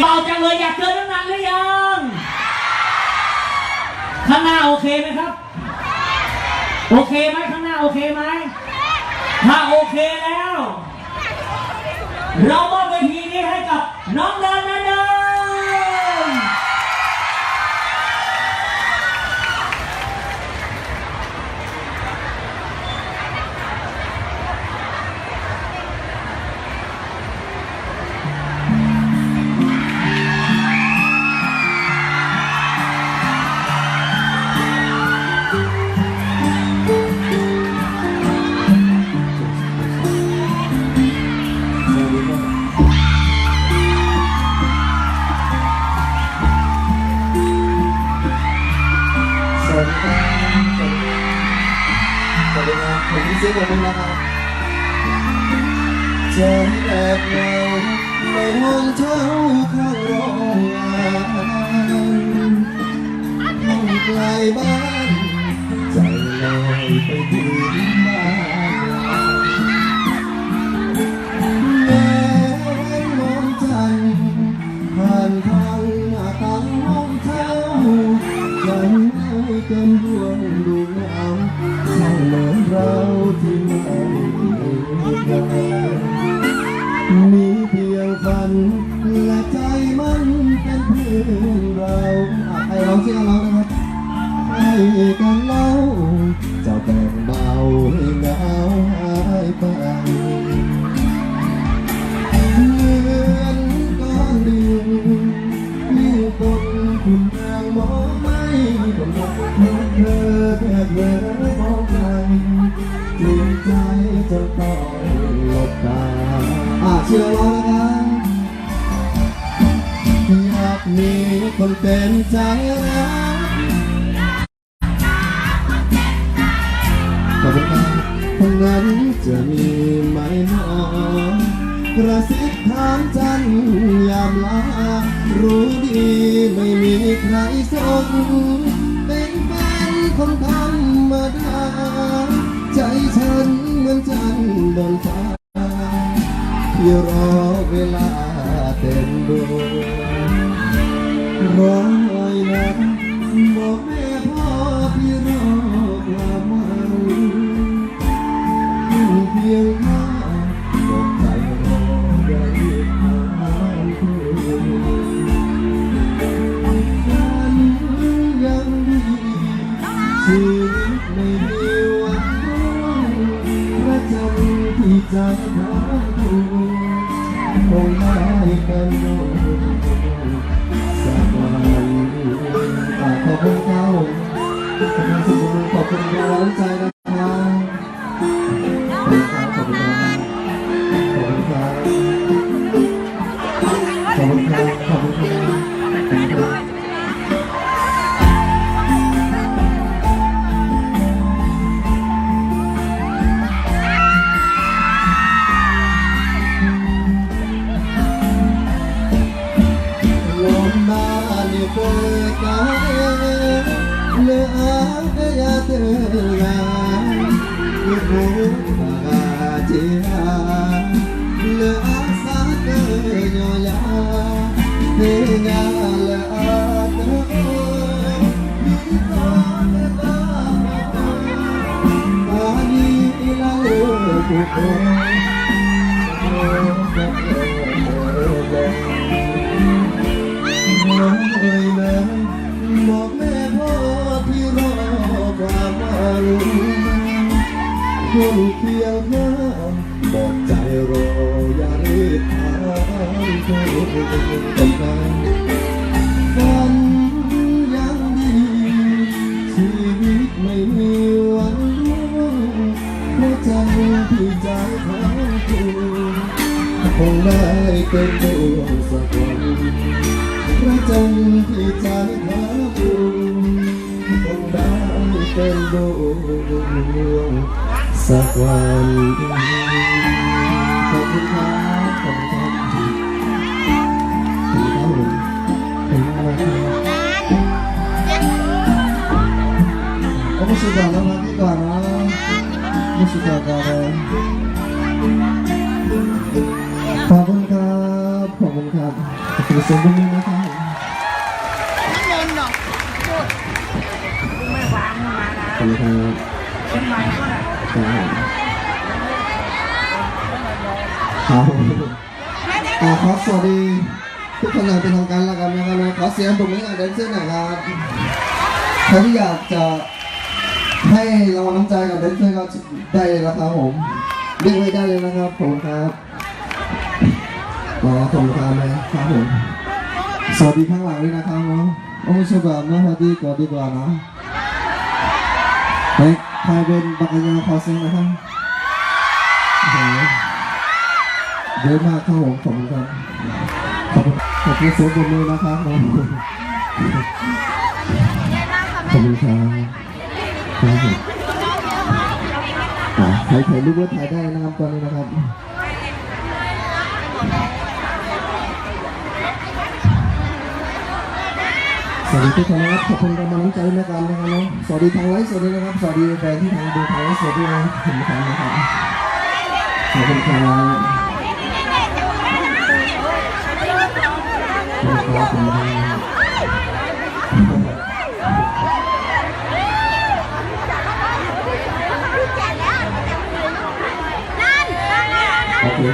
เบาจังเลยอยากเจอตั้งนานหรือยังข้างหน้าโอเคไหมครับ โอเคไหมข้างหน้าโอเคไหมถ้าโอเคแล้ว เรามอบเวทีนี้ให้กับน้องเด็า ที่เราร้อครับให้กันแล้ว เป็นใจรักขอบคุณครันั้นจะมีไหมหนอกระซิบถามจันยามลา รู้ดีไม่มีใครสนเป็นแฟนคนธรรมดา ใจฉันเหมือนจันโดนฟ้าอย่รอ agora. คุณครับ ฉันยังดีชีวิตไม่มีวันรู้เพราะใจที่ใจของคุณคงได้เป็นดวงสักวันพจที่ใจหาคุณคงได้เป็นดวงสักวัน ขอบคุณครับ ขอบคุณครับถือเสียงตรงนี้นะครับน้ำเงินเนาะไม่วางมานะขอบคุณครับเป็นไม้ก็ได้ครับขอสวัสดีทุกคนอย่างเป็นทางการแล้วกันนะครับขอเสียงตรงนี้หน่อยเดนเซอร์หน่อยครับใครที่อยากจะ ให้รางวัลน้ำใจกับแดนเซอร์ก็ได้เลยนะครับผมเรียกไว้ได้เลยนะครับผมครับอ๋อขอบคุณครับไหมครับผมสวัสดีข้างหลังด้วยนะครับเนาะโอ้ชอบนะสวัสดีก่อนดีกว่านะเฮ้ยใครเป็นบักกะยาขอเสียงหนะครับเยอะมากครับผมขอบคุณครับขอบคุณขอบคุณเสียงปรบมือนะครับน้องขอบคุณครับ ครับผมอ่าใครถ่ายรูปก็ถ่ายได้นะครับตอนนี้นะครับสวัสดีทุกคนนะครับขอบคุณกำลังใจในการนะครับน้องสวัสดีทางไลฟ์สดด้วยนะครับสวัสดีแฟนที่ทางดูทางไลฟ์สดด้วยนะครับขอบคุณครับนะครับขอบคุณครับขอบคุณครับ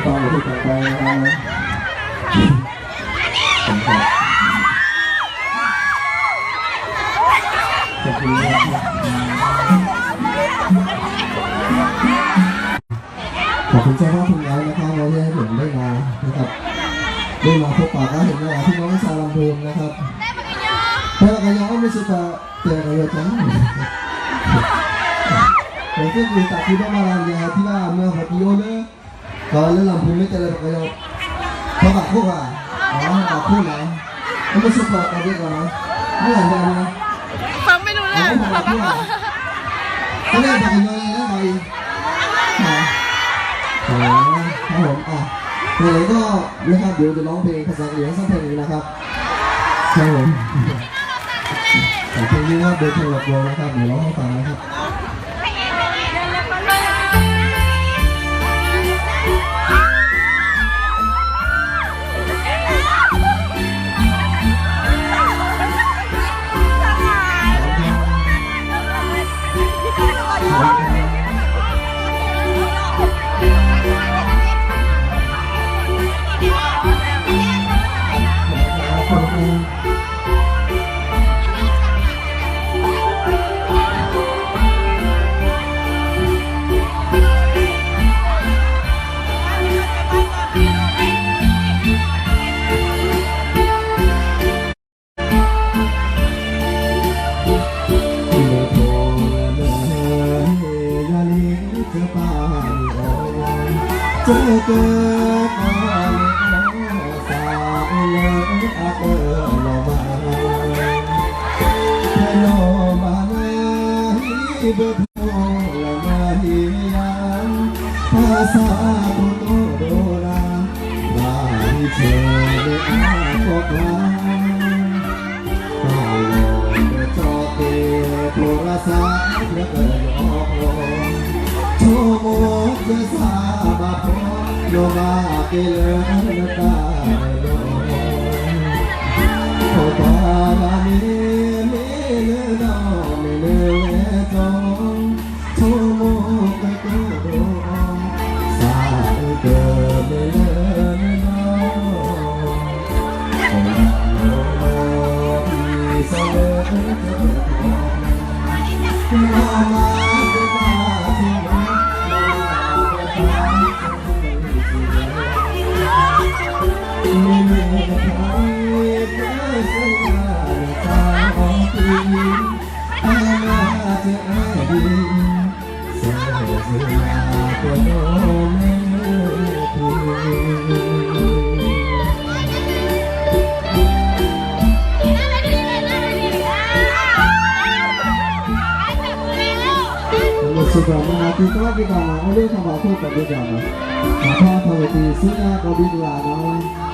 ต่อมาที่ต่อไปนะครับขอบคุณครับขอบคุณขอบคุณเจ้าภาพทุกท่านนะครับเราที่ให้ผมได้มานะครับได้มาพบปะก็เห็นว่าพี่น้องชาวลำพูนนะครับเพราะกันยังไม่สุดจะเจอกันเลยจังผมก็คือตัดที่บ้านมาลายาที่ว่าเมื่อหกปีโอเลย ตอนเล่นลำพูนไม่เจริญกันยังเขาบักคู่อะอ๋อบักคู่ไหนไม่สุดต่อกันดีกว่านะไม่เห็นกันนะฟังไม่รู้เรื่องฟังไม่รู้เขาเรียกบักยอยนะบักอ๋อครับผมอะเพลงก็นะครับเดี๋ยวจะร้องเพลงภาษาเหลียงสักเพลงหนึงนะครับครับผมแต่เพลงนี้ว่าเดินเพลงหลอกลวงนะครับเดี๋ยวร้องให้ฟังนะครับ เลือกทำอะไรที่เป็นเรื่องนะแค่ทำดีสิ่งนั้นก็ดีกว่าเนาะ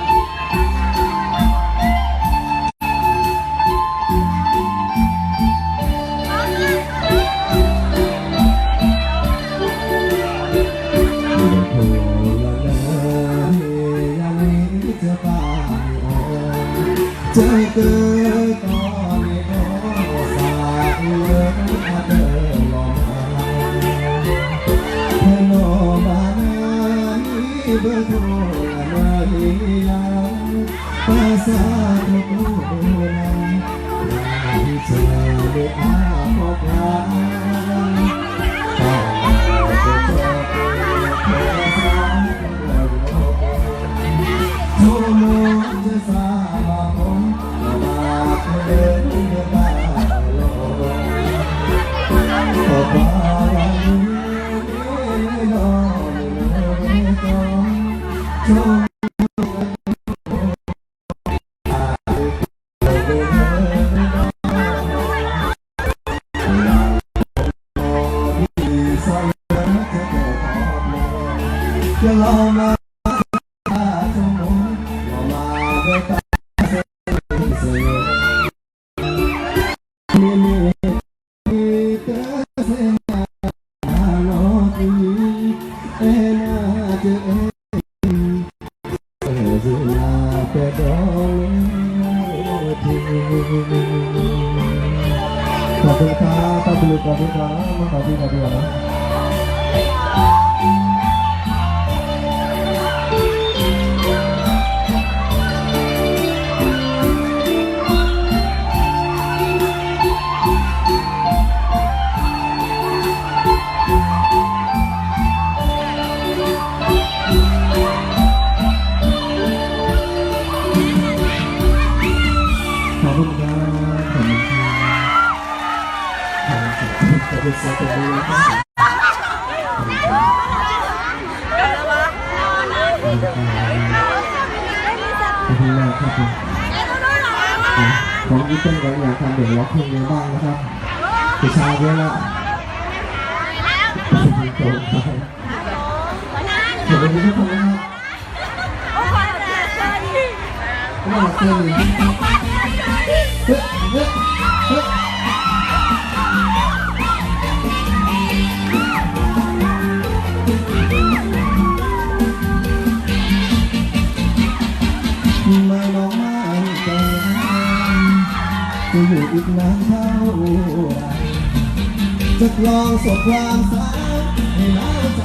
ลองสบความสายให้หนาวใจ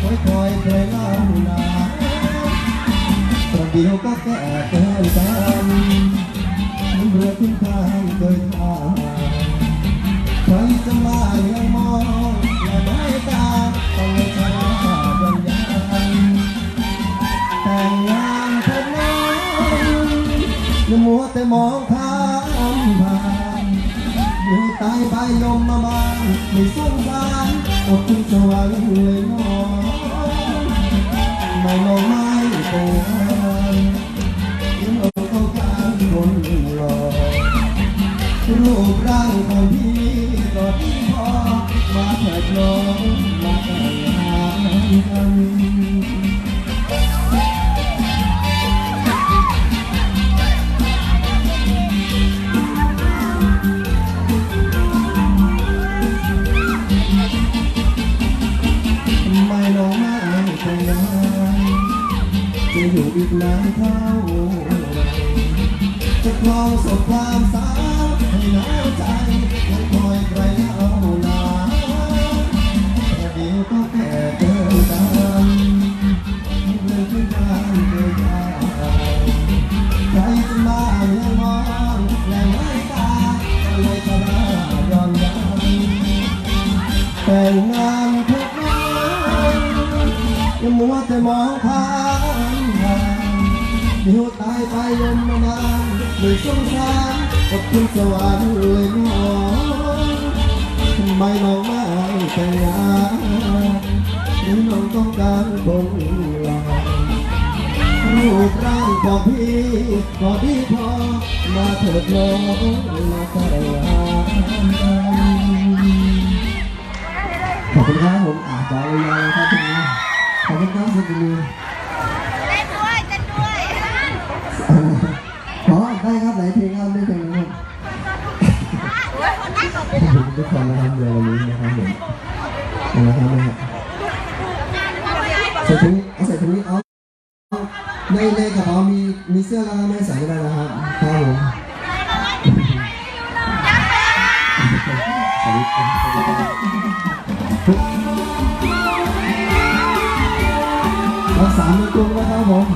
คอยคอยเคยเล่านาประเดี๋ยวก็แก่เกินกันเรือขึ้นทางเคยทางใครจะมาเลี้ยงมองและไม่ตาต้องไม่ช้ายันยันแต่งงานเถิดน้องอย่ามัวแต่มองายไปยมมาบานไม่สงสารอดคุณสวรรค์เลยน้องไม่มองไม่แต่งงานยังเอาต้องการคนหล่อรูปร่างของพี่ก็ดีพอมาเถิดน้องมาแต่งงานกัน อีกนานเท่าจะคลองสบความสาวให้หนาวใจยังคอยใครเอาหนานแต่เดี๋ยวก็แก่เกินกันเรื่องที่บ้านเคยทำใครจะมาเลี้ยมองและไม่ตาก็เลยจะลายอมยันแต่งงานทุกวันยังมัวแต่มองผ่านผ่าน หิวตายไปยมมานานไม่สงสารขอบคุณสวรรค์เลยน้องทำไมน้องไม่แต่งงานหรือน้องต้องการคนหล่อรูปร่างของพี่ก็ดีพอ มาเถิดน้องมาแต่งงานขอบคุณครับผมอาจจะยาวๆครับทีนี้ขอบคุณครับสุดดี ได้ครับไหนเพลงครับได้เพลงนะครับขอบคุณทุกคนนะครับเดี๋ยววันนี้นะครับผมนะครับนะครับใส่ถุงเอาใส่ถุงนี้เอาในในกระเป๋ามีมีเสื้อแล้วไม่ใส่ก็ได้นะครับครับผมสวัสดีครับรักษามือตรงนะครับผม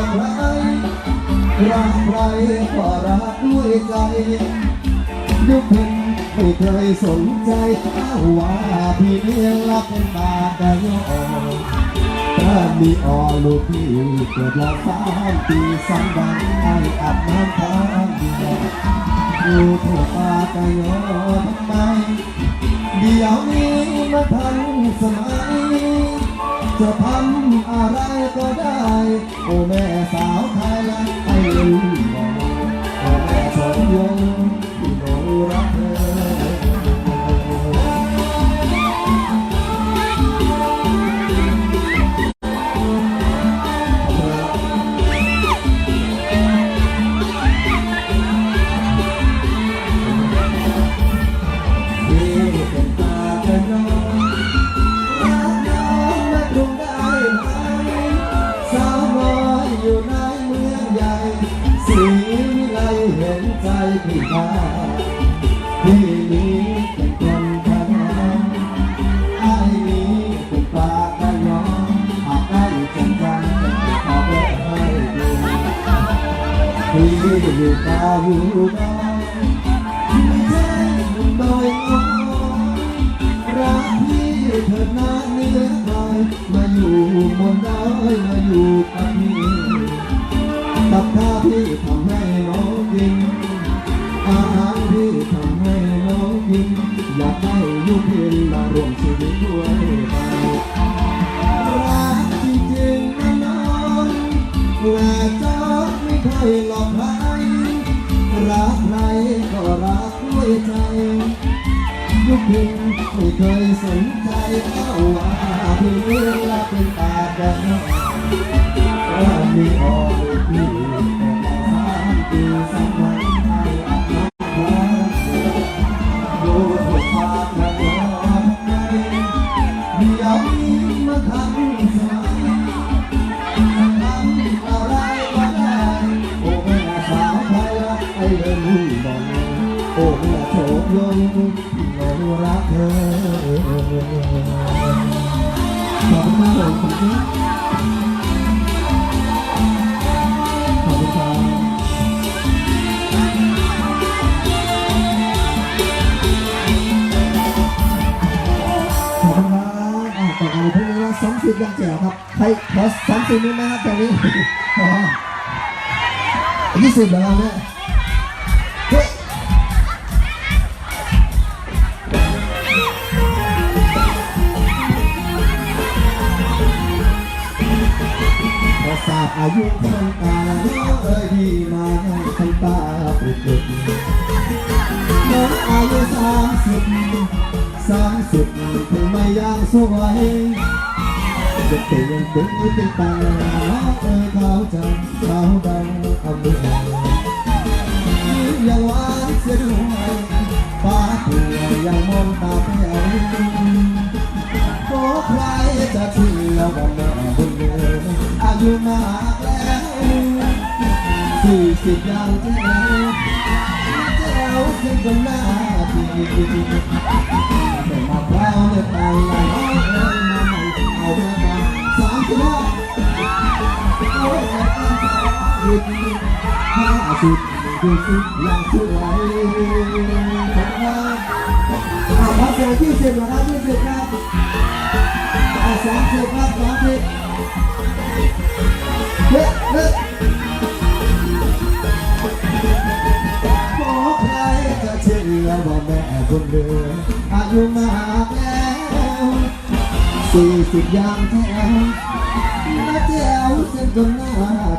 อกใครรักใครก็รักด้วยใจยุคเป็นไม่เคยสนใจถ้าว่าพี่เลี้ยงรักเป็นบาดแต่ยอ มีออลูกพี่เกิดรอสามปีสามวันให้อาบน้ำทางเดียวดูทั่วปากะยอทำไม เดี๋ยวนี้มาทันสมัย จะทำอะไรก็ได้ โอ้แม่สาวไทยละไอ้ลืมบอกโอ้แม่สมยงที่หนูรักเธอ กับข้าวพี่ทำให้น้องกิน อาหารพี่ทำให้น้องกิน อยากให้ลูกพินมาร่วมชีวิตด้วยกันรักจริงๆนะน้องและจอดไม่เคยหลอกใครรักใครก็รักด้วยใจยุพิงไม่เคยสนใจเข้าว่าพี่เลี้ยง มากเลยคุณพี่ขอบคุณครับขอบคุณครับอะต่อไปพรุ่งนี้ว่าสองสิบยังแจ๋วครับ ใครขอสองสิบนี้ไหมครับตอนนี้อ๋อยี่สิบแล้วเนี่ย อายุคนตาแล้วเอ้ยพี่มาให้คนตาปลุกปลุกน้องอายุสามสิบสามสิบถึงไม่ยังสวยจะเป็นยังเป็นยังเป็นตาเอ่ยเขาจะเขาดังเอามือ อยู่มากแล้วสี่สิบดาวแจ๋วแจ๋วที่บนหน้าดีแต่มาพร้าวเนี่ไปไลเลยมาใหมาเอาไปมาสามสิบห้าเอาไว้แต่ตั้งใจยืนห้าสิบดูสิบย่างสวยขอบคุณครับขอบคุณยี่สิบแล้รับยี่สิบครับสามสิบครับสามสิบ บอกใครจะเชื่อว่าแม่คนเดิมอายุมากแล้วสี่สิบยามแท้มาแจ้วเส้นจนหน้า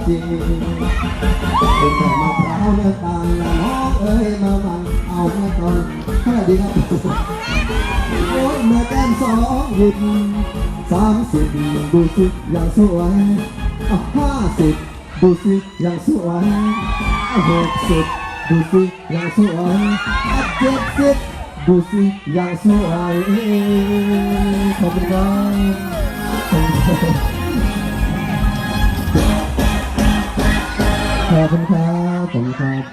ทีเป็นแต่มาพร้าวเนื้อตาลน้องเอ้ยมาบังเอาเมื่อตอนแค่ดีครับโอ้แม่แก้มสองหุ่นสามสิบดูสิอย่างสวย ห้าสิบดูสิยังสวยหกสิบดูสิยังสวยเจ็ดสิบดูสิยังสวยขอบคุณครับขอบคุณครับขอบคุณครับ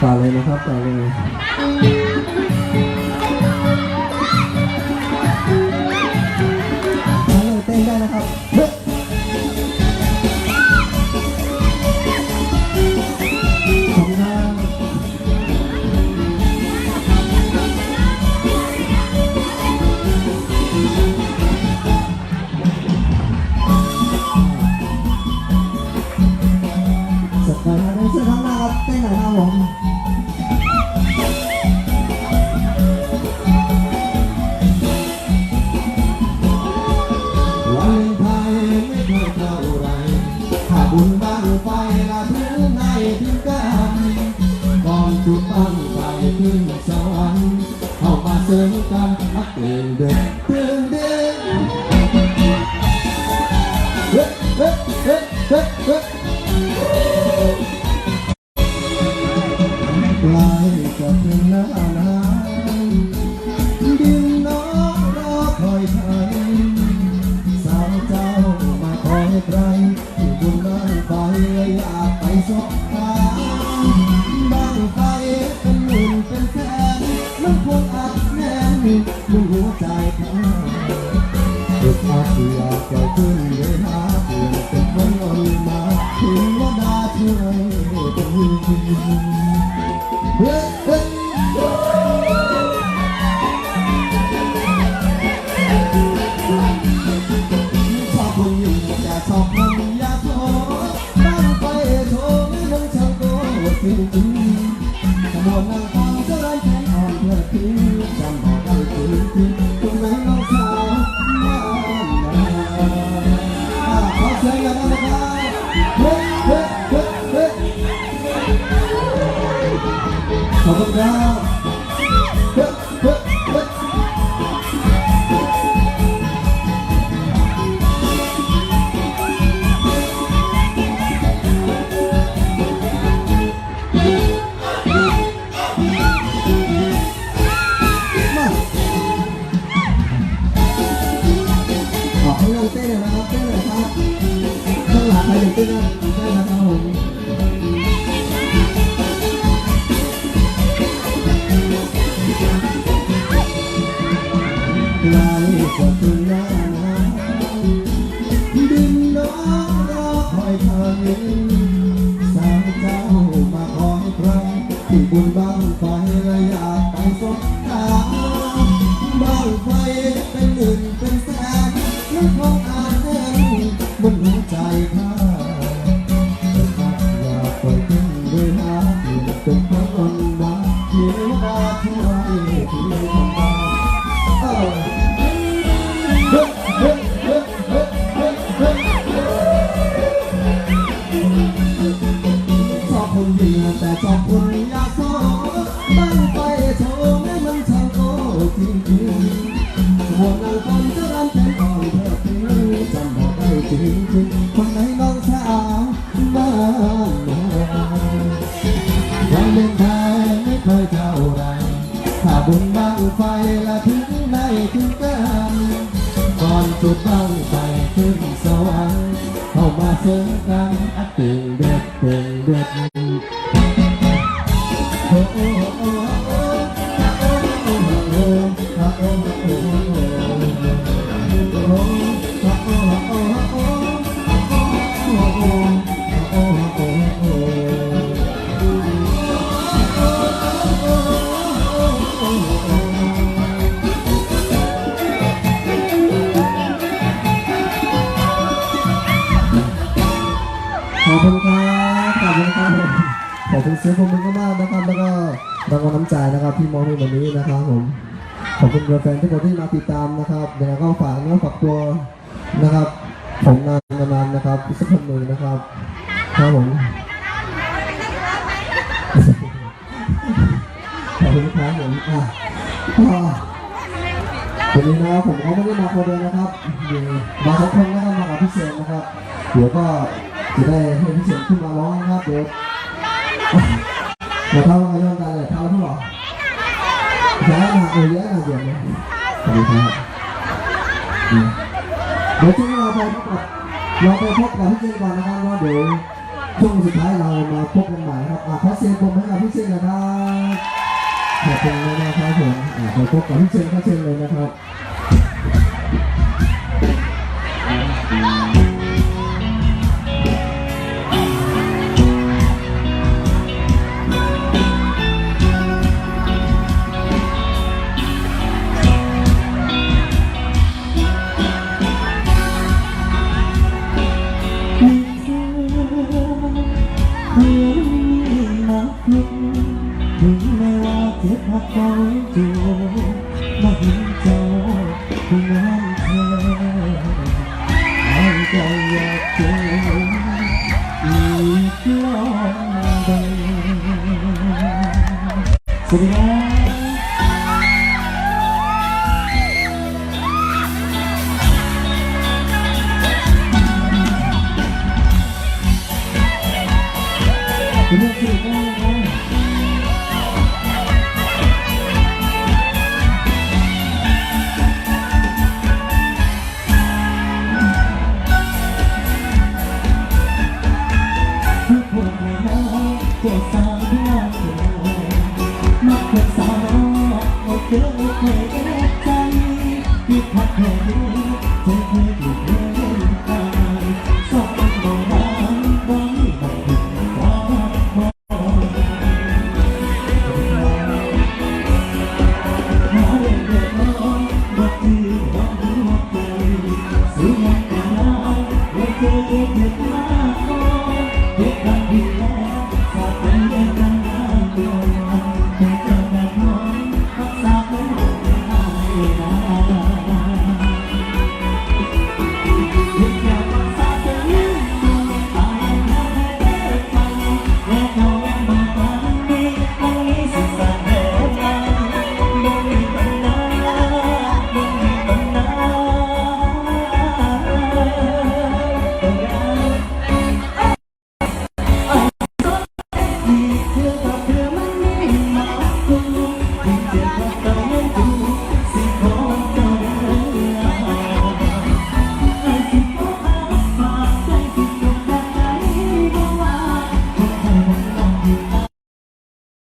ต่อเลยนะครับต่อเลย ไฟเลยอยากไปสบตาบังไฟเป็นหมื่นเป็นแสนมันคงอัดแน่นยุ่งหัวใจเขธอเกิดอาเสียเกิดขึ้น não คุณแฟนๆทุกคนที่มาติดตามนะครับเดี๋ยวก็ฝากเนื้อฝากตัว เออย้ายมาเดี๋ยวนะสวัสดีครับเดี๋ยวช่วงนี้เราไปพบกับเราไปพบกับพี่เชนก่อนนะครับว่าเดี๋ยวช่วงสุดท้ายเรามาพบกันใหม่ครับอะขอเสียงปรบมือให้กับพี่เชนนะครับขอบคุณมากนะครับผมอ่าขอพบกับพี่เชนก็เชิญเลยนะครับ สวัส